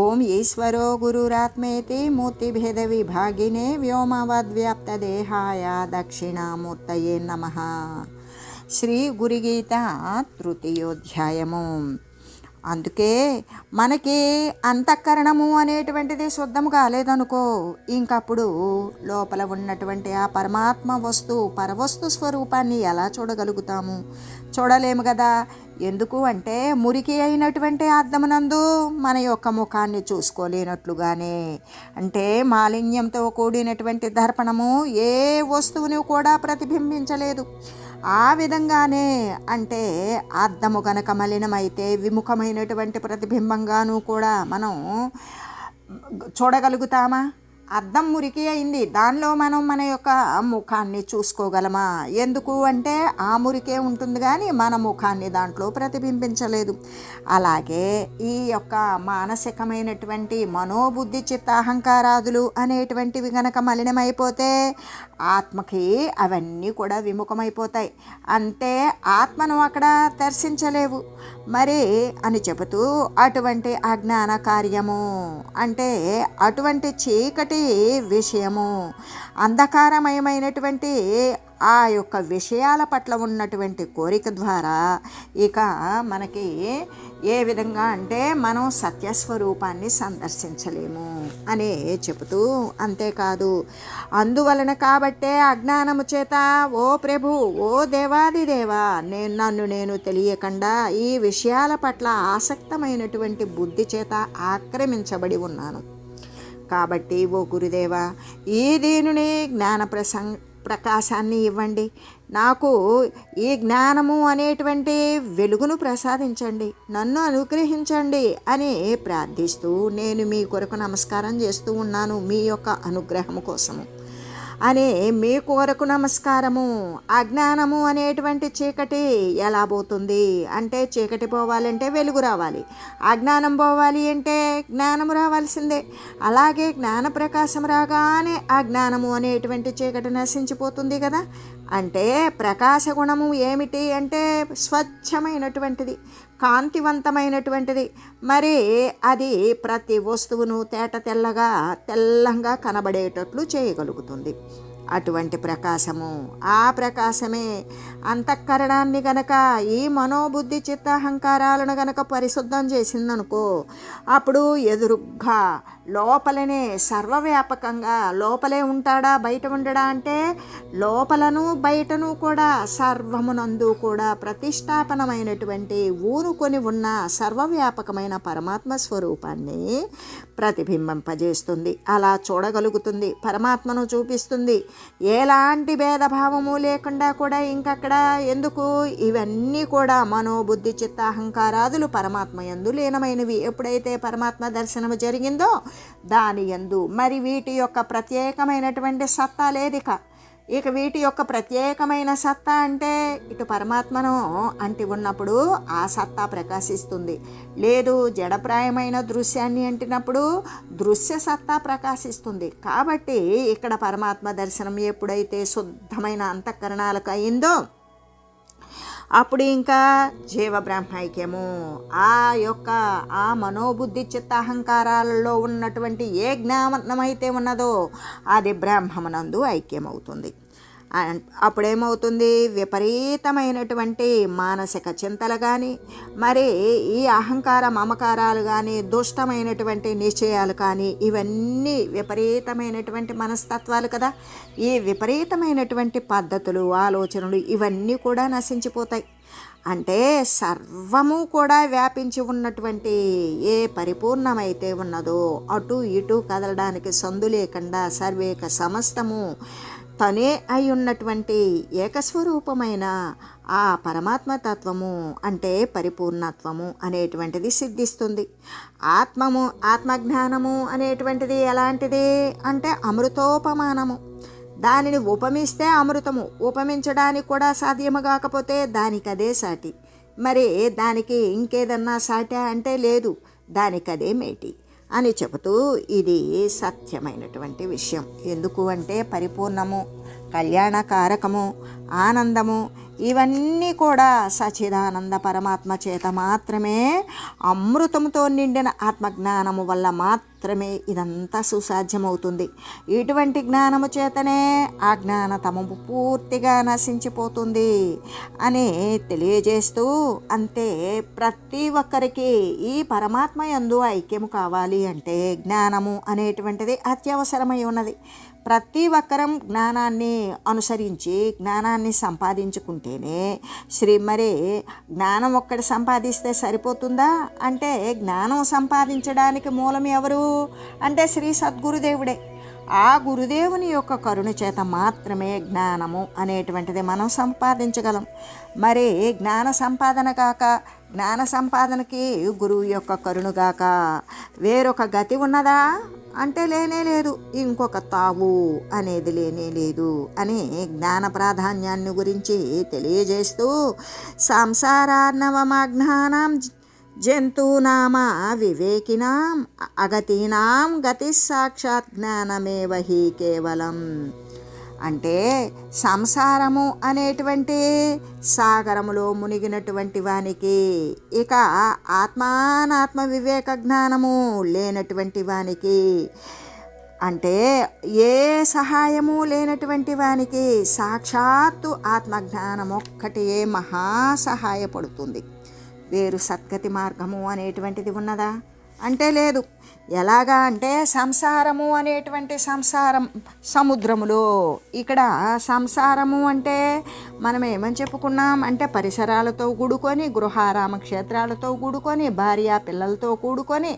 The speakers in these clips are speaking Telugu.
ఓం ఈశ్వరో గురురాత్మేతి మూర్తిభేద విభాగినే వ్యోమవద్వ్యాప్తదేహాయ దక్షిణామూర్తయే నమ. శ్రీ గురుగీత తృతీయోధ్యాయము. అందుకే మనకి అంతఃకరణము అనేటువంటిది శుద్ధము కాలేదనుకో ఇంకప్పుడు లోపల ఉన్నటువంటి ఆ పరమాత్మ వస్తువు పరవస్తు స్వరూపాన్ని ఎలా చూడగలుగుతాము? చూడలేము కదా. ఎందుకు అంటే మురికి అయినటువంటి అర్థమునందు మన యొక్క ముఖాన్ని చూసుకోలేనట్లుగానే. అంటే మాలిన్యంతో కూడినటువంటి దర్పణము ఏ వస్తువుని కూడా ప్రతిబింబించలేదు. ఆ విధంగానే అంటే అర్థము కనుక మలినమైతే విముఖమైనటువంటి ప్రతిబింబంగాను కూడా మనం చూడగలుగుతామా? అద్దం మురికి అయింది. దానిలో మనం మన యొక్క ముఖాన్ని చూసుకోగలమా? ఎందుకు అంటే ఆ మురికే ఉంటుంది కానీ మన ముఖాన్ని దాంట్లో ప్రతిబింబించలేదు. అలాగే ఈ యొక్క మానసికమైనటువంటి మనోబుద్ధి చిత్తాహంకారాదులు అనేటువంటివి గనక మలినమైపోతే ఆత్మకి అవన్నీ కూడా విముఖమైపోతాయి. అంతే ఆత్మను అక్కడ దర్శించలేవు. మరి అని చెబుతూ అటువంటి అజ్ఞాన కార్యము అంటే అటువంటి చీకటి విషయము అంధకారమయమైనటువంటి ఆ యొక్క విషయాల పట్ల ఉన్నటువంటి కోరిక ద్వారా ఇక మనకి ఏ విధంగా అంటే మనం సత్యస్వరూపాన్ని సందర్శించలేము అనే చెబుతూ అంతేకాదు. అందువలన కాబట్టే అజ్ఞానము చేత ఓ ప్రభు ఓ దేవాది దేవా నేను నన్ను నేను తెలియకుండా ఈ విషయాల పట్ల ఆసక్తమైనటువంటి బుద్ధి చేత ఆక్రమించబడి ఉన్నాను. కాబట్టి ఓ గురుదేవ ఈ దీనిని జ్ఞాన ప్రసంగ ప్రకాశాన్ని ఇవ్వండి. నాకు ఈ జ్ఞానము అనేటువంటి వెలుగును ప్రసాదించండి. నన్ను అనుగ్రహించండి అని ప్రార్థిస్తూ నేను మీ కొరకు నమస్కారం చేస్తూ ఉన్నాను మీ యొక్క అనుగ్రహము కోసము. అనే మీ కోరకు నమస్కారము అజ్ఞానము అనేటువంటి చీకటి ఎలా పోతుంది అంటే చీకటి పోవాలంటే వెలుగు రావాలి. అజ్ఞానం పోవాలి అంటే జ్ఞానము రావాల్సిందే. అలాగే జ్ఞాన ప్రకాశం రాగానే అజ్ఞానము అనేటువంటి చీకటి నశించిపోతుంది కదా? అంటే ప్రకాశ గుణము ఏమిటి అంటే స్వచ్ఛమైనటువంటిది. కాంతివంతమైనటువంటిది. మరి అది ప్రతి వస్తువును తేట తెల్లగా తెల్లంగా కనబడేటట్లు చేయగలుగుతుంది. అటువంటి ప్రకాశము ఆ ప్రకాశమే అంతఃకరణాన్ని గనక ఈ మనోబుద్ధి చిత్తాహంకారాలను గనక పరిశుద్ధం చేసిందనుకో అప్పుడు ఎదురుగ్గా లోపలనే సర్వవ్యాపకంగా లోపలే ఉంటాడా బయట ఉండడా అంటే లోపలను బయటను కూడా సర్వమునందు కూడా ప్రతిష్టాపనమైనటువంటి ఊరుకొని ఉన్న సర్వవ్యాపకమైన పరమాత్మ స్వరూపాన్ని ప్రతిబింబింపజేస్తుంది. అలా చూడగలుగుతుంది పరమాత్మను చూపిస్తుంది. ఎలాంటి భేదభావము లేకుండా కూడా ఇంకక్కడ ఎందుకు? ఇవన్నీ కూడా మనోబుద్ధి చిత్తాహంకారాదులు పరమాత్మ ఎందు లీనమైనవి. ఎప్పుడైతే పరమాత్మ దర్శనము జరిగిందో దాని ఎందు మరి వీటి యొక్క ప్రత్యేకమైనటువంటి సత్తా లేదిక ఇక వీటి యొక్క ప్రత్యేకమైన సత్తా అంటే ఇటు పరమాత్మను అంటి ఉన్నప్పుడు ఆ సత్తా ప్రకాశిస్తుంది. లేదు జడప్రాయమైన దృశ్యాన్ని అంటినప్పుడు దృశ్య సత్తా ప్రకాశిస్తుంది. కాబట్టి ఇక్కడ పరమాత్మ దర్శనం ఎప్పుడైతే శుద్ధమైన అంతఃకరణాలకు అయిందో అప్పుడు ఇంకా జీవ జీవబ్రహ్మైక్యము ఆ యొక్క ఆ మనోబుద్ధి చిత్తాహంకారాలలో ఉన్నటువంటి ఏ జ్ఞానమైతే ఉన్నదో అది బ్రహ్మమునందు ఐక్యమవుతుంది. అప్పుడేమవుతుంది? విపరీతమైనటువంటి మానసిక చింతలు కానీ మరి ఈ అహంకార మమకారాలు కానీ దుష్టమైనటువంటి నిశ్చయాలు కానీ ఇవన్నీ విపరీతమైనటువంటి మనస్తత్వాలు కదా. ఈ విపరీతమైనటువంటి పద్ధతులు ఆలోచనలు ఇవన్నీ కూడా నశించిపోతాయి. అంటే సర్వము కూడా వ్యాపించి ఉన్నటువంటి ఏ పరిపూర్ణమైతే ఉన్నదో అటు ఇటు కదలడానికి సందు లేకుండా సర్వేక సమస్తము తనే అయి ఉన్నటువంటి ఏకస్వరూపమైన ఆ పరమాత్మతత్వము అంటే పరిపూర్ణత్వము అనేటువంటిది సిద్ధిస్తుంది. ఆత్మము ఆత్మజ్ఞానము అనేటువంటిది ఎలాంటిది అంటే అమృతోపమానము. దానిని ఉపమిస్తే అమృతము. ఉపమించడానికి కూడా సాధ్యము కాకపోతే దానికి అదే సాటి. మరి దానికి ఇంకేదన్నా సాటి అంటే లేదు. దానికి అదే మేటి. అని చెబుతూ ఇది సత్యమైనటువంటి విషయం. ఎందుకు అంటే పరిపూర్ణము కళ్యాణకారకము ఆనందము ఇవన్నీ కూడా సచిదానంద పరమాత్మ చేత మాత్రమే అమృతంతో నిండిన ఆత్మజ్ఞానము వల్ల మాత్రమే మాత్రమే ఇదంతా సుసాధ్యమవుతుంది. ఇటువంటి జ్ఞానము చేతనే ఆ జ్ఞానతమము పూర్తిగా నశించిపోతుంది అని తెలియజేస్తూ అంతే ప్రతి ఒక్కరికి ఈ పరమాత్మ యందు ఐక్యము కావాలి అంటే జ్ఞానము అనేటువంటిది అత్యవసరమై ఉన్నది. ప్రతి ఒక్కరం జ్ఞానాన్ని అనుసరించి జ్ఞానాన్ని సంపాదించుకుంటేనే శ్రీ మరి జ్ఞానం ఒక్కటి సంపాదిస్తే సరిపోతుందా? అంటే జ్ఞానం సంపాదించడానికి మూలం ఎవరు? అంటే శ్రీ సద్గురుదేవుడే. ఆ గురుదేవుని యొక్క కరుణ చేత మాత్రమే జ్ఞానము అనేటువంటిది మనం సంపాదించగలం. మరి జ్ఞాన సంపాదన కాక జ్ఞాన సంపాదనకి గురువు యొక్క కరుణగాక వేరొక గతి ఉన్నదా? అంటే లేనే లేదు. ఇంకొక తావు అనేది లేనే లేదు అని జ్ఞాన ప్రాధాన్యాన్ని గురించి తెలియజేస్తూ సంసారార్ణవమాజ్ఞానం జంతూనామా వివేకినాం అగతీనాం గతి సాక్షాత్ జ్ఞానమేవ హి కేవలం. అంటే సంసారము అనేటువంటి సాగరములో మునిగినటువంటి వానికి ఇక ఆత్మానాత్మ వివేక జ్ఞానము లేనటువంటి వానికి అంటే ఏ సహాయము లేనటువంటి వానికి సాక్షాత్తు ఆత్మజ్ఞానం ఒక్కటే మహా సహాయపడుతుంది. వేరు సద్గతి మార్గము అనేటువంటిది ఉన్నదా? అంటే లేదు. ఎలాగా అంటే సంసారము అనేటువంటి సంసారం సముద్రములో. ఇక్కడ సంసారము అంటే మనం ఏమని చెప్పుకున్నాం? అంటే పరిసరాలతో కూడుకొని గృహారామ క్షేత్రాలతో కూడుకొని భార్య పిల్లలతో కూడుకొని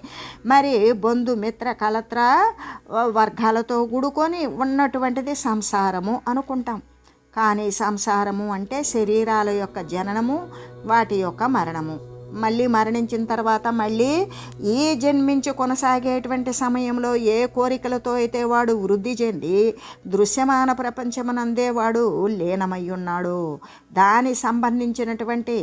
మరి బంధుమిత్ర కలత్ర వర్గాలతో కూడుకొని ఉన్నటువంటిది సంసారము అనుకుంటాం. కానీ సంసారము అంటే శరీరాల యొక్క జననము వాటి యొక్క మరణము. మళ్ళీ మరణించిన తర్వాత మళ్ళీ ఈ జన్మించి కొనసాగేటువంటి సమయంలో ఏ కోరికలతో అయితే వాడు వృద్ధి చెంది దృశ్యమాన ప్రపంచమునందే వాడు లీనమయ్యున్నాడు. దాని సంబంధించినటువంటి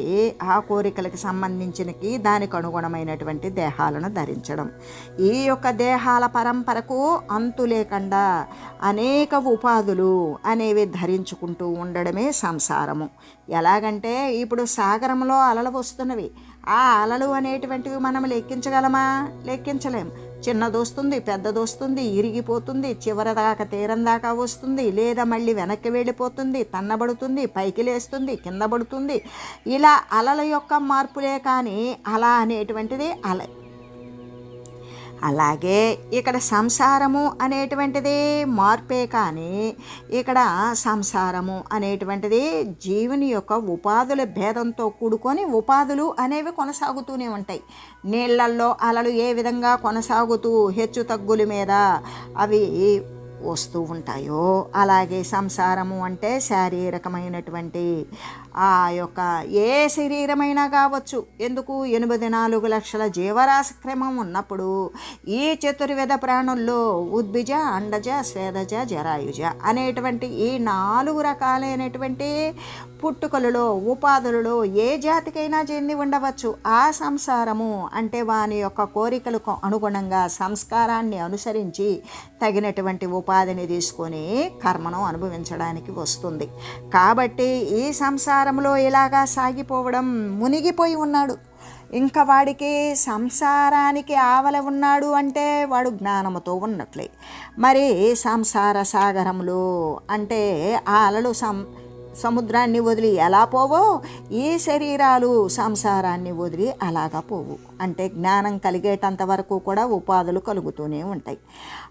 ఆ కోరికలకు సంబంధించినకి దానికి అనుగుణమైనటువంటి దేహాలను ధరించడం. ఈ యొక్క దేహాల పరంపరకు అంతు లేకుండా అనేక ఉపాధులు అనేవి ధరించుకుంటూ ఉండడమే సంసారము. ఎలాగంటే ఇప్పుడు సాగరంలో అలలు వస్తున్నవి. ఆ అలలు అనేటువంటివి మనం లెక్కించగలమా? లెక్కించలేం. చిన్నదొస్తుంది పెద్దదొస్తుంది ఇరిగిపోతుంది చివరి దాకా తీరం దాకా వస్తుంది. లేదా మళ్ళీ వెనక్కి వెళ్ళిపోతుంది తన్నబడుతుంది పైకి లేస్తుంది కింద పడుతుంది. ఇలా అలల యొక్క మార్పులే కానీ అలా అనేటువంటిది అల అలాగే ఇక్కడ సంసారము అనేటువంటిది మార్పే కానీ ఇక్కడ సంసారము అనేటువంటిది జీవుని యొక్క ఉపాధుల భేదంతో కూడుకొని ఉపాధులు అనేవి కొనసాగుతూనే ఉంటాయి. నీళ్ళల్లో అలలు ఏ విధంగా కొనసాగుతూ హెచ్చు తగ్గుల మీద అవి వస్తూ ఉంటాయో. అలాగే సంసారము అంటే శారీరకమైనటువంటి ఆ యొక్క ఏ శరీరమైనా కావచ్చు. ఎందుకు? ఎనిమిది నాలుగు లక్షల జీవరాశి క్రమం ఉన్నప్పుడు ఈ చతుర్విధ ప్రాణుల్లో ఉద్భిజ అండజ స్వేదజ జరాయుజ అనేటువంటి ఈ నాలుగు రకాలైనటువంటి పుట్టుకలలో ఉపాధులలో ఏ జాతికైనా చెంది ఉండవచ్చు. ఆ సంసారము అంటే వాని యొక్క కోరికలకు అనుగుణంగా సంస్కారాన్ని అనుసరించి తగినటువంటి ఉపాధిని తీసుకొని కర్మను అనుభవించడానికి వస్తుంది. కాబట్టి ఈ సంసారంలో ఇలాగా సాగిపోవడం మునిగిపోయి ఉన్నాడు. ఇంకా వాడికి సంసారానికి ఆవల ఉన్నాడు అంటే వాడు జ్ఞానముతో ఉన్నట్లే. మరి సంసార సాగరంలో అంటే ఆ అలలు సం సముద్రాన్ని వదిలి ఎలా పోవో ఈ శరీరాలు సంసారాన్ని వదిలి అలాగా పోవు. అంటే జ్ఞానం కలిగేటంత వరకు కూడా ఉపాధులు కలుగుతూనే ఉంటాయి.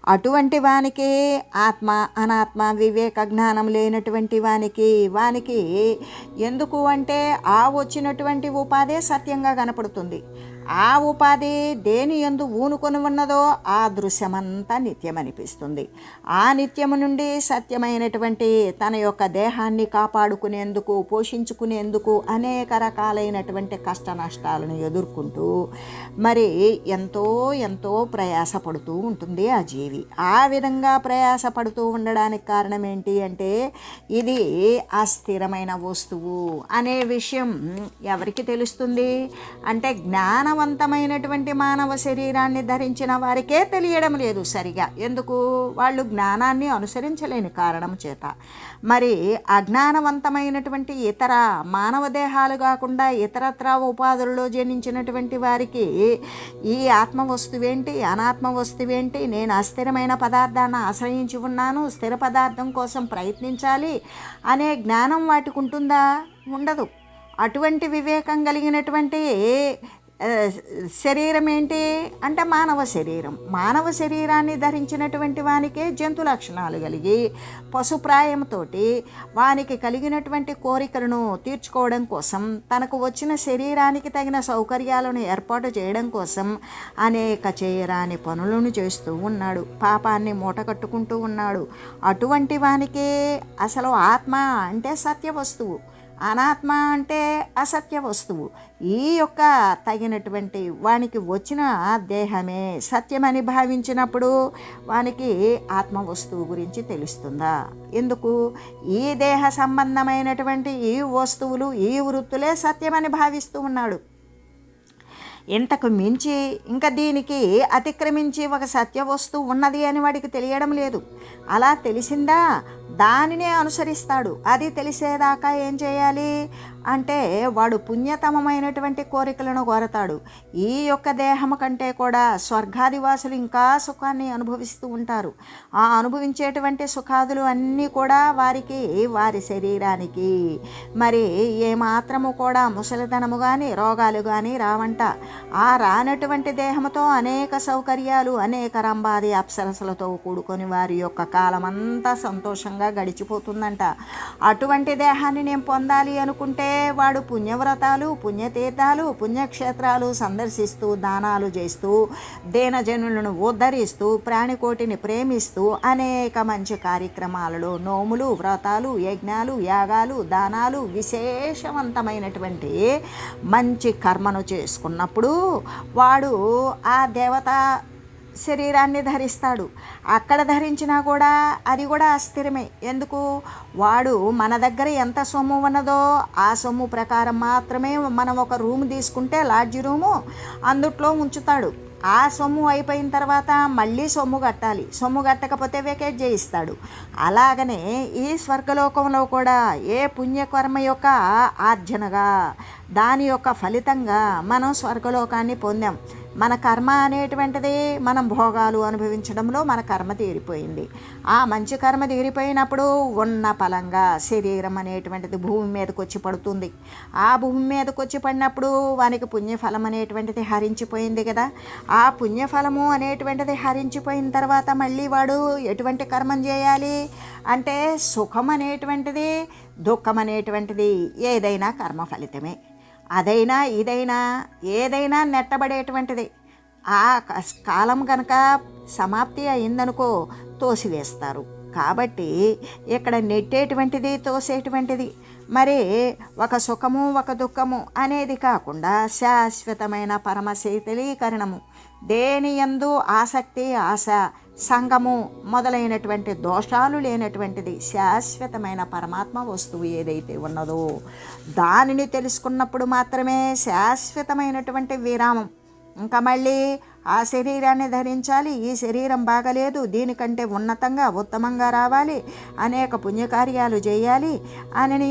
అటువంటి వానికి ఆత్మ అనాత్మ వివేక జ్ఞానం లేనటువంటి వానికి వానికి ఎందుకు అంటే ఆ వచ్చినటువంటి ఉపాధే సత్యంగా కనపడుతుంది. ఆ ఉపాధి దేని ఎందు ఊనుకొని ఉన్నదో ఆ దృశ్యమంతా నిత్యం అనిపిస్తుంది ఆ నిత్యము నుండి సత్యమైనటువంటి తన యొక్క దేహాన్ని కాపాడుకునేందుకు పోషించుకునేందుకు అనేక రకాలైనటువంటి కష్ట నష్టాలను ఎదుర్కొంటూ మరి ఎంతో ఎంతో ప్రయాసపడుతూ ఉంటుంది ఆ జీవి. ఆ విధంగా ప్రయాసపడుతూ ఉండడానికి కారణం ఏంటి అంటే ఇది అస్థిరమైన వస్తువు అనే విషయం ఎవరికి తెలుస్తుంది? అంటే జ్ఞానం శక్తివంతమైనటువంటి మానవ శరీరాన్ని ధరించిన వారికే తెలియడం లేదు సరిగా. ఎందుకు? వాళ్ళు జ్ఞానాన్ని అనుసరించలేని కారణం చేత. మరి అజ్ఞానవంతమైనటువంటి ఇతర మానవ దేహాలు కాకుండా ఇతరత్ర ఉపాధుల్లో జనించినటువంటి వారికి ఈ ఆత్మ వస్తువేంటి అనాత్మ వస్తువేంటి నేను అస్థిరమైన పదార్థాన్ని ఆశ్రయించి ఉన్నాను స్థిర పదార్థం కోసం ప్రయత్నించాలి అనే జ్ఞానం వాటికి ఉంటుందా? ఉండదు. అటువంటి వివేకం కలిగినటువంటి శరీరం ఏంటి అంటే మానవ శరీరం. మానవ శరీరాన్ని ధరించినటువంటి వానికే జంతు లక్షణాలు కలిగి పశుప్రాయంతో వానికి కలిగినటువంటి కోరికలను తీర్చుకోవడం కోసం తనకు వచ్చిన శరీరానికి తగిన సౌకర్యాలను ఏర్పాటు చేయడం కోసం అనేక చేయరాని పనులను చేస్తూ ఉన్నాడు. పాపాన్ని మూట కట్టుకుంటూ ఉన్నాడు. అటువంటి వానికే అసలు ఆత్మ అంటే సత్య వస్తువు అనాత్మ అంటే అసత్య వస్తువు. ఈ యొక్క తగినటువంటి వానికి వచ్చిన దేహమే సత్యమని భావించినప్పుడు వానికి ఆత్మ వస్తువు గురించి తెలుస్తుందా? ఎందుకు? ఈ దేహ సంబంధమైనటువంటి ఈ వస్తువులు ఈ వృత్తులే సత్యమని భావిస్తూ ఉన్నాడు. ఇంతకు మించి ఇంకా దీనికి అతిక్రమించి ఒక సత్య వస్తువు ఉన్నది అని వాడికి తెలియడం లేదు. అలా తెలిసిందా? దానినే అనుసరిస్తాడు. అది తెలిసేదాకా ఏం చేయాలి? అంటే వాడు పుణ్యతమమైనటువంటి కోరికలను కోరతాడు. ఈ యొక్క దేహము కంటే కూడా స్వర్గాదివాసులు ఇంకా సుఖాన్ని అనుభవిస్తూ ఉంటారు. ఆ అనుభవించేటువంటి సుఖాదులు అన్నీ కూడా వారికి వారి శరీరానికి. మరి ఏమాత్రము కూడా ముసలితనము కానీ రోగాలు కానీ రావంట. ఆ రానటువంటి దేహంతో అనేక సౌకర్యాలు అనేక రంబాది అప్సరసలతో కూడుకొని వారి యొక్క కాలమంతా సంతోషంగా గడిచిపోతుందంట. అటువంటి దేహాన్ని నేను పొందాలి అనుకుంటే వాడు పుణ్యవ్రతాలు పుణ్యతీర్థాలు పుణ్యక్షేత్రాలు సందర్శిస్తూ దానాలు చేస్తూ దేనజనులను ఉద్ధరిస్తూ ప్రాణికోటిని ప్రేమిస్తూ అనేక మంచి కార్యక్రమాలలో నోములు వ్రతాలు యజ్ఞాలు యాగాలు దానాలు విశేషవంతమైనటువంటి మంచి కర్మను చేసుకున్నప్పుడు వాడు ఆ దేవత శరీరాన్ని ధరిస్తాడు. అక్కడ ధరించినా కూడా అది కూడా అస్థిరమే. ఎందుకు? వాడు మన దగ్గర ఎంత సొమ్ము ఉన్నదో ఆ సొమ్ము ప్రకారం మాత్రమే మనం ఒక రూమ్ తీసుకుంటే లాడ్జ్ రూము అందుట్లో ఉంచుతాడు. ఆ సొమ్ము అయిపోయిన తర్వాత మళ్ళీ సొమ్ము కట్టాలి. సొమ్ము కట్టకపోతే వెకేట్ చేయిస్తాడు. అలాగనే ఈ స్వర్గలోకంలో కూడా ఏ పుణ్యకర్మ యొక్క ఆర్జనగా దాని యొక్క ఫలితంగా మనం స్వర్గలోకాన్ని పొందాం. మన కర్మ అనేటువంటిది మనం భోగాలు అనుభవించడంలో మన కర్మ తీరిపోయింది. ఆ మంచి కర్మ తీరిపోయినప్పుడు ఉన్న ఫలంగా శరీరం అనేటువంటిది భూమి మీదకి వచ్చి పడుతుంది. ఆ భూమి మీదకి వచ్చి పడినప్పుడు వానికి పుణ్యఫలం అనేటువంటిది హరించిపోయింది కదా. ఆ పుణ్యఫలము అనేటువంటిది హరించిపోయిన తర్వాత మళ్ళీ వాడు ఎటువంటి కర్మం చేయాలి? అంటే సుఖం అనేటువంటిది దుఃఖం అనేటువంటిది ఏదైనా కర్మ ఫలితమే. అదైనా ఇదైనా ఏదైనా నెట్టబడేటువంటిది. ఆ కాలం కనుక సమాప్తి అయిందనుకో తోసివేస్తారు. కాబట్టి ఇక్కడ నెట్టేటువంటిది తోసేటువంటిది. మరి ఒక సుఖము ఒక దుఃఖము అనేది కాకుండా శాశ్వతమైన పరమ శీతలీకరణము దేని యందు ఆసక్తి ఆశ సంగము మొదలైనటువంటి దోషాలు లేనటువంటిది శాశ్వతమైన పరమాత్మ వస్తువు ఏదైతే ఉన్నదో దానిని తెలుసుకున్నప్పుడు మాత్రమే శాశ్వతమైనటువంటి విరామం. ఇంకా మళ్ళీ ఆ శరీరాన్ని ధరించాలి ఈ శరీరం బాగలేదు దీనికంటే ఉన్నతంగా ఉత్తమంగా రావాలి అనేక పుణ్యకార్యాలు చేయాలి అని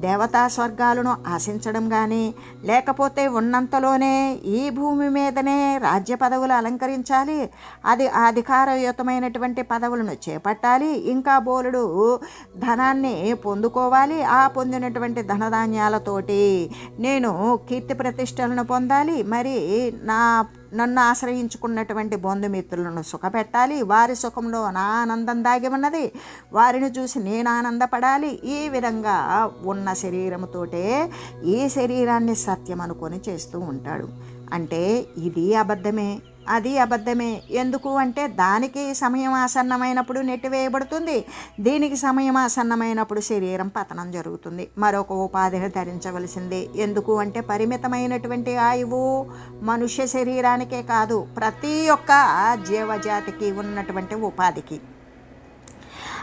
దేవతా స్వర్గాలను ఆశించడం కానీ లేకపోతే ఉన్నంతలోనే ఈ భూమి మీదనే రాజ్య పదవులు అలంకరించాలి. అది అధికారయుతమైనటువంటి పదవులను చేపట్టాలి. ఇంకా బోలుడు ధనాన్ని పొందుకోవాలి. ఆ పొందినటువంటి ధనధాన్యాలతోటి నేను కీర్తి ప్రతిష్టలను పొందాలి. మరి నా నన్ను ఆశ్రయించుకున్నటువంటి బంధుమిత్రులను సుఖపెట్టాలి. వారి సుఖంలో నా ఆనందం దాగి ఉన్నది. వారిని చూసి నేను ఆనందపడాలి. ఈ విధంగా ఉన్న శరీరముతోటే ఈ శరీరాన్ని సత్యం అనుకొని చేస్తూ ఉంటాడు. అంటే ఇది అబద్ధమే అది అబద్ధమే. ఎందుకు అంటే దానికి సమయం ఆసన్నమైనప్పుడు నెట్టివేయబడుతుంది దీనికి సమయం ఆసన్నమైనప్పుడు శరీరం పతనం జరుగుతుంది. మరొక ఉపాధిని ధరించవలసిందే. ఎందుకు అంటే పరిమితమైనటువంటి ఆయువు మనుష్య శరీరానికే కాదు ప్రతి ఒక్క జీవజాతికి ఉన్నటువంటి ఉపాధికి.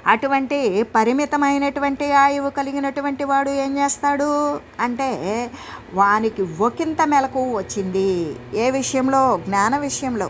అటువంటి పరిమితమైనటువంటి ఆయువు కలిగినటువంటి వాడు ఏం చేస్తాడు? అంటే వానికి ఒకంత మెలకు వచ్చింది. ఏ విషయంలో? జ్ఞాన విషయంలో.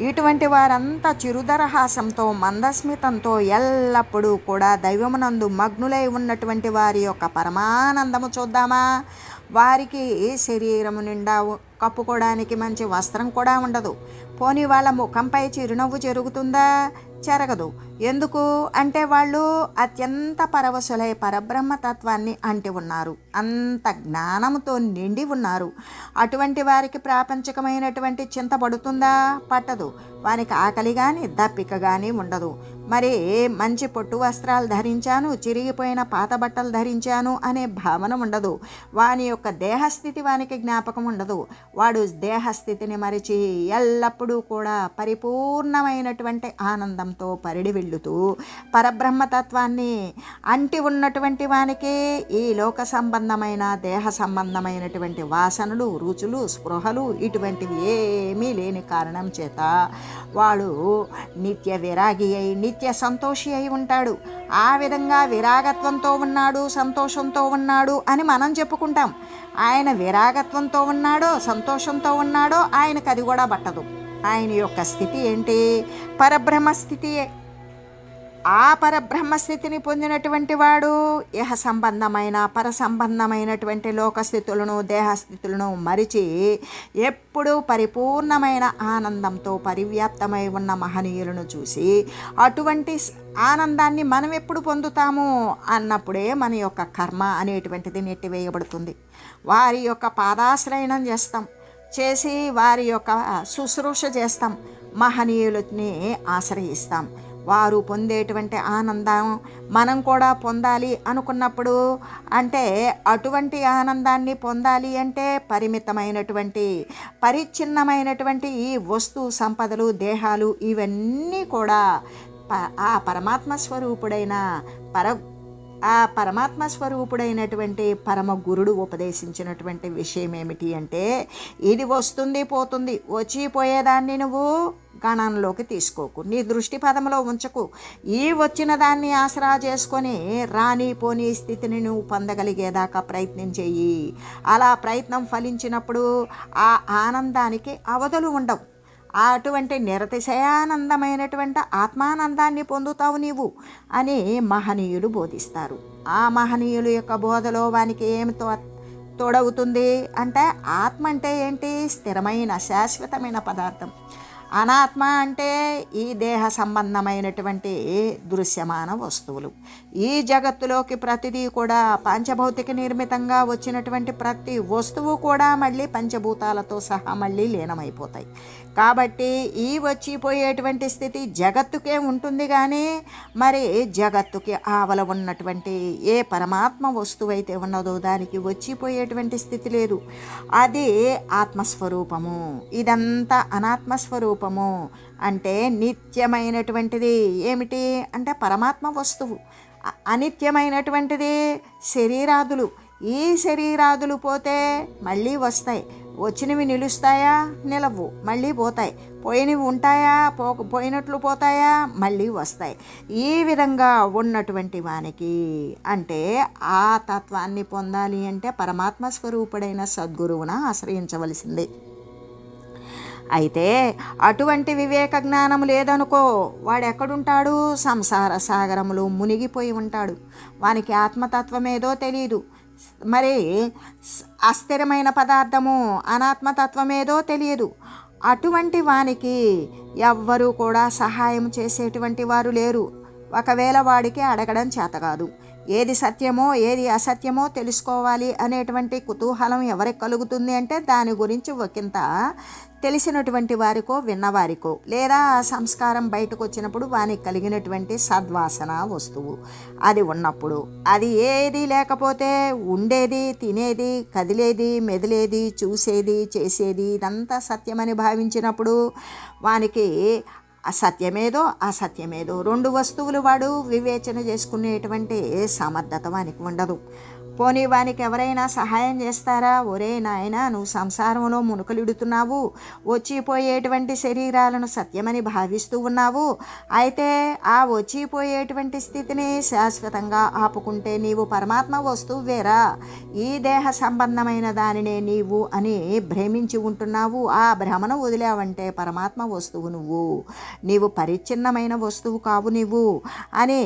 ఇటువంటి వారంతా చిరుదరహాసంతో మందస్మితంతో ఎల్లప్పుడూ కూడా దైవమునందు మగ్నులై ఉన్నటువంటి వారి యొక్క పరమానందము చూద్దామా? వారికి శరీరము నిండా కప్పుకోవడానికి మంచి వస్త్రం కూడా ఉండదు. పోనీ వాళ్ళ ముఖంపై చిరునవ్వు జరుగుతుందా? జరగదు. ఎందుకు? అంటే వాళ్ళు అత్యంత పరవశులై పరబ్రహ్మతత్వాన్ని అంటి ఉన్నారు. అంత జ్ఞానంతో నిండి ఉన్నారు. అటువంటి వారికి ప్రాపంచికమైనటువంటి చింత పడుతుందా? పట్టదు. వారికి ఆకలి కానీ దప్పిక కానీ ఉండదు. మరి మంచి పొట్టు వస్త్రాలు ధరించాను చిరిగిపోయిన పాత బట్టలు ధరించాను అనే భావన ఉండదు. వాని యొక్క దేహస్థితి వానికి జ్ఞాపకం ఉండదు. వాడు దేహస్థితిని మరిచి ఎల్లప్పుడూ కూడా పరిపూర్ణమైనటువంటి ఆనందంతో పరిడి వెళ్ళుతూ పరబ్రహ్మతత్వాన్ని అంటి ఉన్నటువంటి వానికే ఈ లోక సంబంధమైన దేహ సంబంధమైనటువంటి వాసనలు రుచులు స్పృహలు ఇటువంటివి ఏమీ లేని కారణం చేత వాడు నిత్య విరాగి అయి నిత్య సంతోషి అయి ఉంటాడు. ఆ విధంగా విరాగత్వంతో ఉన్నాడు సంతోషంతో ఉన్నాడు అని మనం చెప్పుకుంటాం. ఆయన విరాగత్వంతో ఉన్నాడో సంతోషంతో ఉన్నాడో ఆయనకు అది కూడా పట్టదు. ఆయన యొక్క స్థితి ఏంటి? పరబ్రహ్మ స్థితియే ఆ పరబ్రహ్మస్థితిని పొందినటువంటి వాడు ఇహ సంబంధమైన పర సంబంధమైనటువంటి లోకస్థితులను దేహస్థితులను మరిచి ఎప్పుడూ పరిపూర్ణమైన ఆనందంతో పరివ్యాప్తమై ఉన్న మహనీయులను చూసి అటువంటి ఆనందాన్ని మనం ఎప్పుడు పొందుతాము అన్నప్పుడే మన యొక్క కర్మ అనేటువంటిది నెట్టివేయబడుతుంది. వారి యొక్క పాదాశ్రయణం చేస్తాం. చేసి వారి యొక్క శుశ్రూష చేస్తాం. మహనీయులని ఆశ్రయిస్తాం. వారు పొందేటువంటి ఆనందం మనం కూడా పొందాలి అనుకున్నప్పుడు అంటే అటువంటి ఆనందాన్ని పొందాలి అంటే పరిమితమైనటువంటి పరిచ్ఛిన్నమైనటువంటి ఈ వస్తు సంపదలు దేహాలు ఇవన్నీ కూడా ఆ పరమాత్మ స్వరూపుడైన పర ఆ పరమాత్మ స్వరూపుడైనటువంటి పరమ గురుడు ఉపదేశించినటువంటి విషయం ఏమిటి అంటే ఇది వస్తుంది పోతుంది వచ్చి పోయేదాన్ని నువ్వు గణంలోకి తీసుకోకు నీ దృష్టి పదంలో ఉంచకు. ఈ వచ్చిన దాన్ని ఆసరా చేసుకొని రాని పోని స్థితిని నువ్వు పొందగలిగేదాకా ప్రయత్నం చెయ్యి. అలా ప్రయత్నం ఫలించినప్పుడు ఆ ఆనందానికి అవధులు ఉండవు. అటువంటి నిరతిశయానందమైనటువంటి ఆత్మానందాన్ని పొందుతావు నీవు అని మహనీయులు బోధిస్తారు. ఆ మహనీయుల యొక్క బోధలో వానికి ఏమి తోడవుతుంది అంటే ఆత్మ అంటే ఏంటి? స్థిరమైన శాశ్వతమైన పదార్థం. అనాత్మ అంటే ఈ దేహ సంబంధమైనటువంటి దృశ్యమాన వస్తువులు. ఈ జగత్తులోకి ప్రతిదీ కూడా పంచభౌతిక నిర్మితంగా వచ్చినటువంటి ప్రతి వస్తువు కూడా మళ్ళీ పంచభూతాలతో సహా మళ్ళీ లీనమైపోతాయి. కాబట్టి ఈ వచ్చిపోయేటువంటి స్థితి జగత్తుకే ఉంటుంది కానీ మరి జగత్తుకి ఆవల ఉన్నటువంటి ఏ పరమాత్మ వస్తువు అయితే ఉన్నదో దానికి వచ్చిపోయేటువంటి స్థితి లేదు. అది ఆత్మస్వరూపము. ఇదంతా అనాత్మస్వరూపము. అంటే నిత్యమైనటువంటిది ఏమిటి? అంటే పరమాత్మ వస్తువు. అనిత్యమైనటువంటిది శరీరాదులు. ఈ శరీరాదులు పోతే మళ్ళీ వస్తాయి. వచ్చినవి నిలుస్తాయా? నిలవు. మళ్ళీ పోతాయి. పోయినవి ఉంటాయా? పో పోయినట్లు పోతాయా? మళ్ళీ వస్తాయి. ఈ విధంగా ఉన్నటువంటి వానికి అంటే ఆ తత్వాన్ని పొందాలి అంటే పరమాత్మ స్వరూపుడైన సద్గురువున ఆశ్రయించవలసింది. అయితే అటువంటి వివేక జ్ఞానం లేదనుకో వాడు ఎక్కడుంటాడు సంసార సాగరములు మునిగిపోయి ఉంటాడు. వానికి ఆత్మతత్వం ఏదో తెలియదు మరి అస్థిరమైన పదార్థము అనాత్మతత్వం ఏదో తెలియదు. అటువంటి వానికి ఎవ్వరూ కూడా సహాయం చేసేటువంటి వారు లేరు. ఒకవేళ వాడికి అడగడం చేత కాదు. ఏది సత్యమో ఏది అసత్యమో తెలుసుకోవాలి అనేటువంటి కుతూహలం ఎవరికి కలుగుతుంది అంటే దాని గురించి ఒకంత తెలిసినటువంటి వారికో విన్నవారికో లేదా ఆ సంస్కారం బయటకు వచ్చినప్పుడు వానికి కలిగినటువంటి సద్వాసన వస్తువు. అది ఉన్నప్పుడు అది ఏది లేకపోతే ఉండేది తినేది కదిలేది మెదిలేది చూసేది చేసేది ఇదంతా సత్యమని భావించినప్పుడు వానికి అసత్యమేదో అసత్యమేదో రెండు వస్తువులు వాడు వివేచన చేసుకునేటువంటి సమర్థత వానికి ఉండదు. పోనీ వానికి ఎవరైనా సహాయం చేస్తారా? ఒరే నాయన నువ్వు సంసారంలో మునుకలిడుతున్నావు. వచ్చిపోయేటువంటి శరీరాలను సత్యమని భావిస్తూ ఉన్నావు. అయితే ఆ వచ్చిపోయేటువంటి స్థితిని శాశ్వతంగా ఆపుకుంటే నీవు పరమాత్మ వస్తువేరా ఈ దేహ సంబంధమైన దానినే నీవు అని భ్రమించి ఉంటున్నావు. ఆ భ్రమను వదిలావంటే పరమాత్మ వస్తువు నువ్వు. నీవు పరిచ్ఛిన్నమైన వస్తువు కావు నీవు అని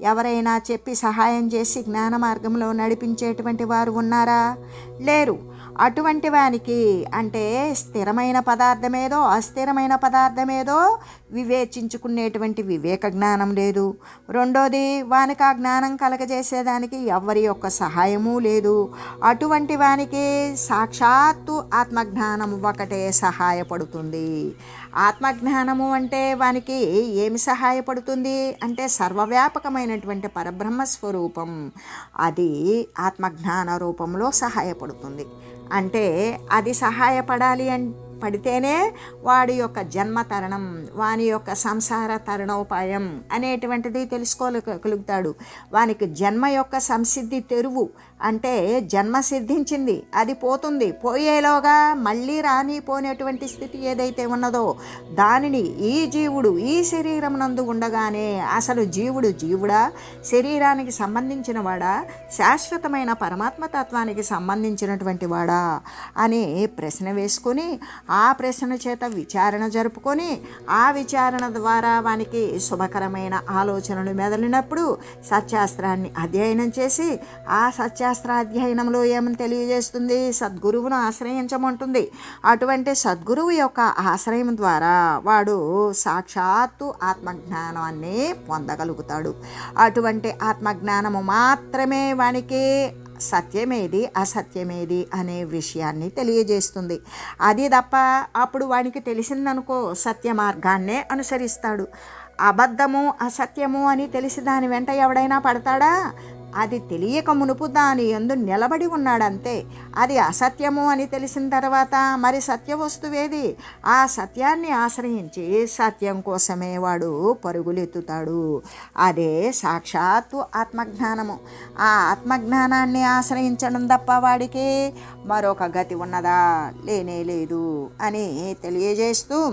ఎవరైనా చెప్పి సహాయం చేసి జ్ఞాన మార్గంలో నడిపించేటువంటి వారు ఉన్నారా? లేరు. అటువంటి వానికి అంటే స్థిరమైన పదార్థమేదో అస్థిరమైన పదార్థమేదో వివేచించుకునేటువంటి వివేక జ్ఞానం లేదు. రెండోది వానికి ఆ జ్ఞానం కలగజేసేదానికి ఎవరి యొక్క సహాయము లేదు. అటువంటి వానికి సాక్షాత్తు ఆత్మజ్ఞానం ఒకటే సహాయపడుతుంది. ఆత్మజ్ఞానము అంటే వానికి ఏమి సహాయపడుతుంది? అంటే సర్వవ్యాపకమైనటువంటి పరబ్రహ్మ స్వరూపం. అది ఆత్మజ్ఞాన రూపంలో సహాయపడుతుంది. అంటే అది సహాయపడాలి అన్ పడితేనే వాడి యొక్క జన్మ తరణం వాని యొక్క సంసార తరుణోపాయం అనేటువంటిది తెలుసుకోగలుగుతాడు. వానికి జన్మ యొక్క సంసిద్ధి తెరువు అంటే జన్మ సిద్ధించింది అది పోతుంది. పోయేలోగా మళ్ళీ రాని పోనేటువంటి స్థితి ఏదైతే ఉన్నదో దానిని ఈ జీవుడు ఈ శరీరం నందు ఉండగానే అసలు జీవుడు జీవుడా? శరీరానికి సంబంధించిన వాడా? శాశ్వతమైన పరమాత్మతత్వానికి సంబంధించినటువంటి వాడా? అని ప్రశ్న వేసుకొని ఆ ప్రశ్న చేత విచారణ జరుపుకొని ఆ విచారణ ద్వారా వానికి శుభకరమైన ఆలోచనలు మెదలినప్పుడు సత్యాస్త్రాన్ని అధ్యయనం చేసి ఆ సత్యా అధ్యయనంలో ఏమని తెలియజేస్తుంది? సద్గురువును ఆశ్రయించమంటుంది. అటువంటి సద్గురువు యొక్క ఆశ్రయం ద్వారా వాడు సాక్షాత్తు ఆత్మజ్ఞానాన్ని పొందగలుగుతాడు. అటువంటి ఆత్మజ్ఞానము మాత్రమే వానికి సత్యమేది అసత్యమేది అనే విషయాన్ని తెలియజేస్తుంది. అది తప్ప అప్పుడు వానికి తెలిసిందనుకో సత్య మార్గాన్నే అనుసరిస్తాడు. అబద్ధము అసత్యము అని తెలిసి దాని వెంట ఎవడైనా పడతాడా? అది తెలియక మునుపు దాని ఎందు నిలబడి ఉన్నాడంతే. అది అసత్యము అని తెలిసిన తర్వాత మరి సత్య వస్తువేది? ఆ సత్యాన్ని ఆశ్రయించి సత్యం కోసమే వాడు పరుగులెత్తుతాడు. అదే సాక్షాత్తు ఆత్మజ్ఞానము. ఆ ఆత్మజ్ఞానాన్ని ఆశ్రయించడం తప్ప వాడికి మరొక గతి ఉన్నదా? లేనే లేదు అని తెలియజేస్తూ